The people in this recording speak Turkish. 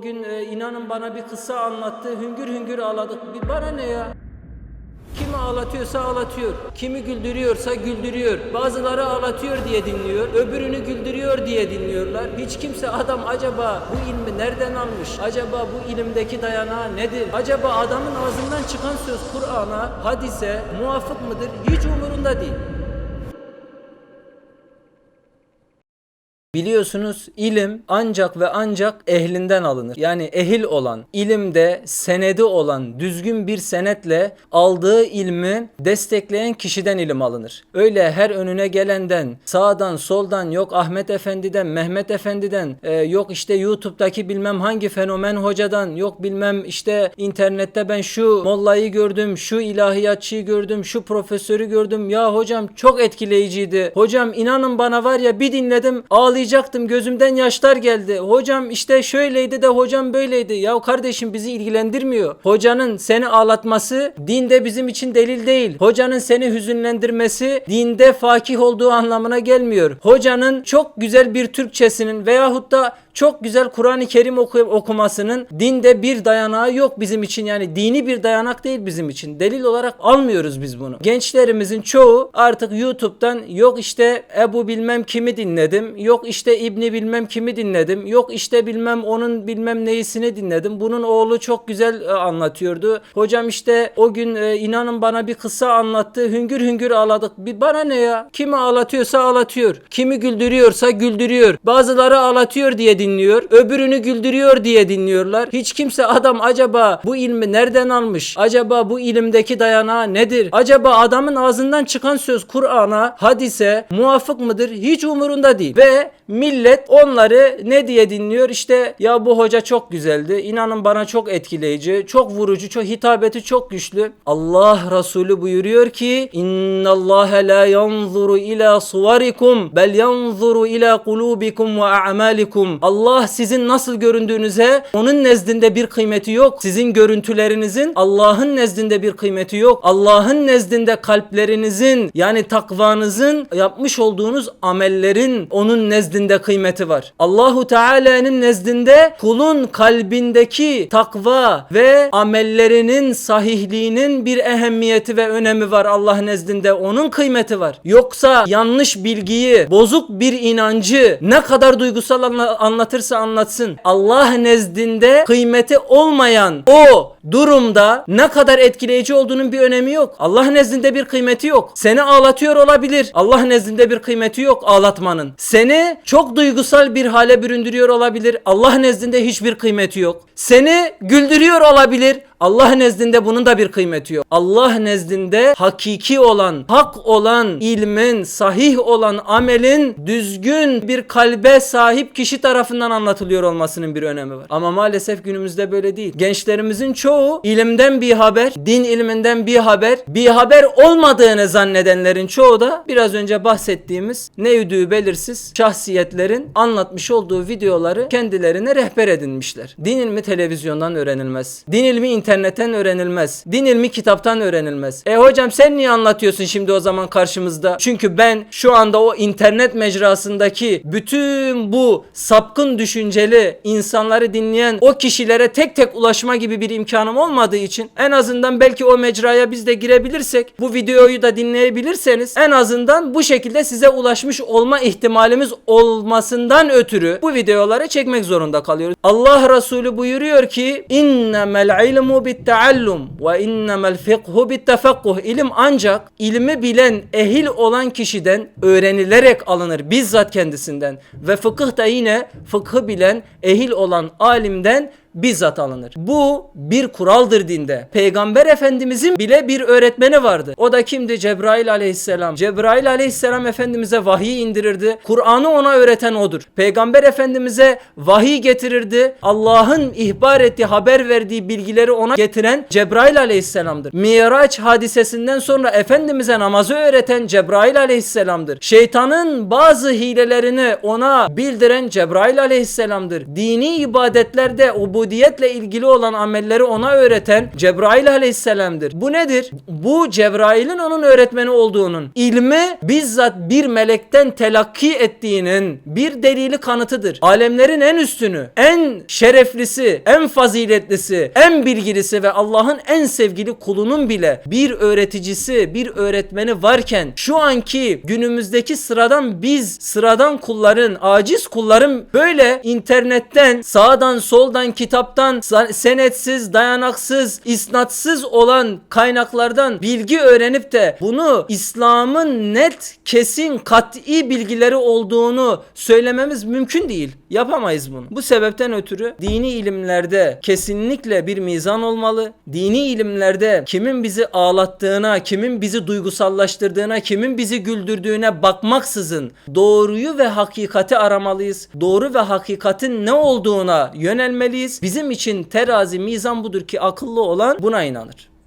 O gün e, inanın bana bir kısa anlattı. Hüngür hüngür ağladık. Bir bana ne ya? Kimi ağlatıyorsa ağlatıyor. Kimi güldürüyorsa güldürüyor. Bazıları ağlatıyor diye dinliyor. Öbürünü güldürüyor diye dinliyorlar. Hiç kimse adam acaba bu ilmi nereden almış? Acaba bu ilimdeki dayanağı nedir? Acaba adamın ağzından çıkan söz Kur'an'a, hadise muvafık mıdır? Hiç umurunda değil. Biliyorsunuz ilim ancak ve ancak ehlinden alınır. Yani ehil olan, ilimde senedi olan düzgün bir senetle aldığı ilmi destekleyen kişiden ilim alınır. Öyle her önüne gelenden, sağdan, soldan, yok Ahmet Efendi'den, Mehmet Efendi'den, e, yok işte YouTube'daki bilmem hangi fenomen hocadan, yok bilmem işte internette ben şu mollayı gördüm, şu ilahiyatçıyı gördüm, şu profesörü gördüm. Ya hocam çok etkileyiciydi. Hocam inanın bana var ya bir dinledim ağlayacaktım gözümden yaşlar geldi. Hocam işte şöyleydi de hocam böyleydi. Ya kardeşim bizi ilgilendirmiyor. Hocanın seni ağlatması dinde bizim için delil değil. Hocanın seni hüzünlendirmesi dinde fakih olduğu anlamına gelmiyor. Hocanın çok güzel bir Türkçesinin veyahut da çok güzel Kur'an-ı Kerim oku- okumasının dinde bir dayanağı yok bizim için. Yani dini bir dayanak değil bizim için. Delil olarak almıyoruz biz bunu. Gençlerimizin çoğu artık YouTube'dan yok işte Ebu bilmem kimi dinledim. Yok işte İbni bilmem kimi dinledim. Yok işte bilmem onun bilmem neyisini dinledim. Bunun oğlu çok güzel e, anlatıyordu. Hocam işte o gün e, inanın bana bir kısa anlattı. Hüngür hüngür ağladık. Bir bana ne ya? Kimi ağlatıyorsa ağlatıyor. Kimi güldürüyorsa güldürüyor. Bazıları ağlatıyor diye dinliyor. Öbürünü güldürüyor diye dinliyorlar. Hiç kimse adam acaba bu ilmi nereden almış? Acaba bu ilimdeki dayanağı nedir? Acaba adamın ağzından çıkan söz Kur'an'a, hadise muvafık mıdır? Hiç umurunda değil. Ve millet onları ne diye dinliyor? İşte ya bu hoca çok güzeldi. İnanın bana çok etkileyici, çok vurucu, çok hitabeti çok güçlü. Allah Resulü buyuruyor ki İnnallâhe la yanzuru ila suvarikum bel yanzuru ila kulubikum ve a'malikum. Allah sizin nasıl göründüğünüze onun nezdinde bir kıymeti yok. Sizin görüntülerinizin Allah'ın nezdinde bir kıymeti yok. Allah'ın nezdinde kalplerinizin yani takvanızın yapmış olduğunuz amellerin onun nezdinde kıymeti var. Allahu Teala'nın nezdinde kulun kalbindeki takva ve amellerinin sahihliğinin bir ehemmiyeti ve önemi var Allah nezdinde. Onun kıymeti var. Yoksa yanlış bilgiyi, bozuk bir inancı ne kadar duygusal anla- anlatırsa anlatsın. Allah nezdinde kıymeti olmayan o durumda ne kadar etkileyici olduğunun bir önemi yok. Allah nezdinde bir kıymeti yok. Seni ağlatıyor olabilir. Allah nezdinde bir kıymeti yok ağlatmanın. Seni çok duygusal bir hale büründürüyor olabilir. Allah nezdinde hiçbir kıymeti yok. Seni güldürüyor olabilir. Allah nezdinde bunun da bir kıymeti yok. Allah nezdinde hakiki olan, hak olan ilmin, sahih olan amelin düzgün bir kalbe sahip kişi tarafından anlatılıyor olmasının bir önemi var. Ama maalesef günümüzde böyle değil. Gençlerimizin çoğu ilimden bir haber, din ilminden bir haber, bir haber olmadığını zannedenlerin çoğu da biraz önce bahsettiğimiz nevdüğü belirsiz şahsiyetlerin anlatmış olduğu videoları kendilerine rehber edinmişler. Din ilmi televizyondan öğrenilmez. Din ilmi internetten öğrenilmez. Din ilmi kitaptan öğrenilmez. E hocam sen niye anlatıyorsun şimdi o zaman karşımızda? Çünkü ben şu anda o internet mecrasındaki bütün bu sapkın düşünceli insanları dinleyen o kişilere tek tek ulaşma gibi bir imkanım olmadığı için en azından belki o mecraya biz de girebilirsek bu videoyu da dinleyebilirseniz en azından bu şekilde size ulaşmış olma ihtimalimiz olmasından ötürü bu videoları çekmek zorunda kalıyoruz. Allah Resulü buyuruyor ki innemel ilmu bit taallum ve innemel fikhu bit tefakkuh. İlim ancak ilmi bilen ehil olan kişiden öğrenilerek alınır bizzat kendisinden ve fıkıh da yine fıkhı bilen ehil olan alimden bizzat alınır. Bu bir kuraldır dinde. Peygamber Efendimizin bile bir öğretmeni vardı. O da kimdi? Cebrail aleyhisselam. Cebrail aleyhisselam Efendimiz'e vahiy indirirdi. Kur'an'ı ona öğreten odur. Peygamber Efendimiz'e vahiy getirirdi. Allah'ın ihbar ettiği, haber verdiği bilgileri ona getiren Cebrail aleyhisselamdır. Miraç hadisesinden sonra Efendimiz'e namazı öğreten Cebrail aleyhisselamdır. Şeytanın bazı hilelerini ona bildiren Cebrail aleyhisselamdır. Dini ibadetlerde, ubudiyetle ilgili olan amelleri ona öğreten Cebrail aleyhisselamdır. Bu nedir? Bu Cebrail'in onun öğretmeni olduğunun, ilmi bizzat bir melekten telakki ettiğinin bir delili kanıtıdır. Alemlerin en üstünü, en şereflisi, en faziletlisi, en bilgilisi ve Allah'ın en sevgili kulunun bile bir öğreticisi, bir öğretmeni varken şu anki günümüzdeki sıradan biz, sıradan kulların, aciz kulların böyle internetten, sağdan, soldan, kitaptan, senetsiz, dayanaksız, isnatsız olan kaynaklardan bilgi öğrenip de bunu İslam'ın net, kesin, kat'i bilgileri olduğunu söylememiz mümkün değil. Yapamayız bunu. Bu sebepten ötürü dini ilimlerde kesinlikle bir mizan olmalı. Dini ilimlerde kimin bizi ağlattığına, kimin bizi duygusallaştırdığına, kimin bizi güldürdüğüne bakmaksızın doğruyu ve hakikati aramalıyız. Doğru ve hakikatin ne olduğuna yönelmeliyiz. Bizim için terazi, mizan budur ki akıllı olan buna inanır.